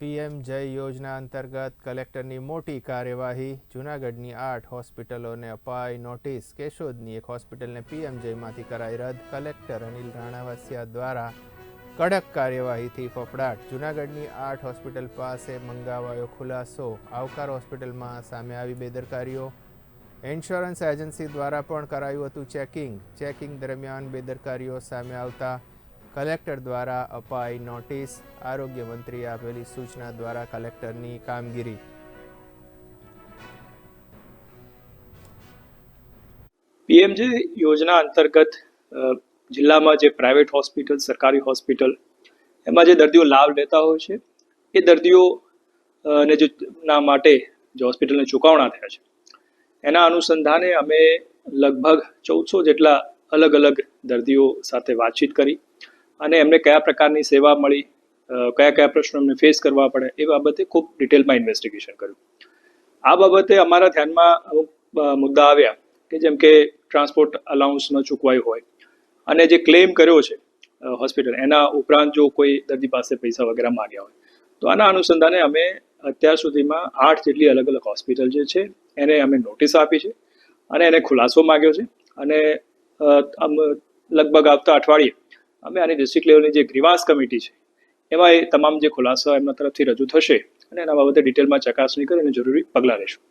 PM જય યોજના અંતર્ગત કલેક્ટરની મોટી કાર્યવાહી, જૂનાગઢની આઠ હોસ્પિટલોને અપાઈ નોટિસ, કેશોદની એક હોસ્પિટલને પીએમ જયમાંથી કરાઈ રદ, કલેક્ટર અનિલ રાણાવાસિયા દ્વારા કડક કાર્યવાહીથી ફફડાટ, જૂનાગઢની આઠ હોસ્પિટલ પાસે મંગાવાયો ખુલાસો, આવકાર હોસ્પિટલમાં સામે આવી બેદરકારીઓ. ઇન્સ્યોરન્સ એજન્સી દ્વારા પણ કરાયું હતું ચેકિંગ ચેકિંગ દરમિયાન બેદરકારીઓ સામે આવતા કલેક્ટર દ્વારા અપાઈ નોટિસ આરોગ્ય મંત્રીએ આપેલી સૂચના દ્વારા કલેક્ટરની કામગીરી. પીએમજે યોજના અંતર્ગત જિલ્લામાં જે પ્રાઇવેટ હોસ્પિટલ, સરકારી હોસ્પિટલ, એમાં જે દર્દીઓ લાભ લેતા હોય છે, એ દર્દીઓ ને જે ના માટે જે હોસ્પિટલને ચૂકવણા થયા છે. એના અનુસંધાને અમે લગભગ ચૌદસો જેટલા અલગ અલગ દર્દીઓ સાથે વાતચીત કરી. અને એમને કયા પ્રકારની સેવા મળી કયા કયા પ્રશ્નો એમને ફેસ કરવા પડે એ બાબતે ખૂબ ડિટેલમાં ઇન્વેસ્ટિગેશન કર્યું. આ બાબતે અમારા ધ્યાનમાં અમુક મુદ્દા આવ્યા કે જેમ કે ટ્રાન્સપોર્ટ અલાઉન્સ ન ચૂકવાયું હોય અને જે ક્લેમ કર્યો છે હોસ્પિટલ એના ઉપરાંત જો કોઈ દર્દી પાસે પૈસા વગેરે માંગ્યા હોય. તો આના અનુસંધાને અમે અત્યાર સુધીમાં આઠ જેટલી અલગ અલગ હોસ્પિટલ જે છે, એને અમે નોટિસ આપી છે અને એને ખુલાસો માંગ્યો છે અને લગભગ આવતા અઠવાડિયે અમે આની ડિસ્ટ્રિક્ટ લેવલની જે ગ્રીવાસ કમિટી છે, એમાં એ તમામ જે ખુલાસા એમના તરફથી રજૂ થશે અને એના બાબતે ડિટેલમાં ચકાસણી કરી અને જરૂરી પગલાં લેશું.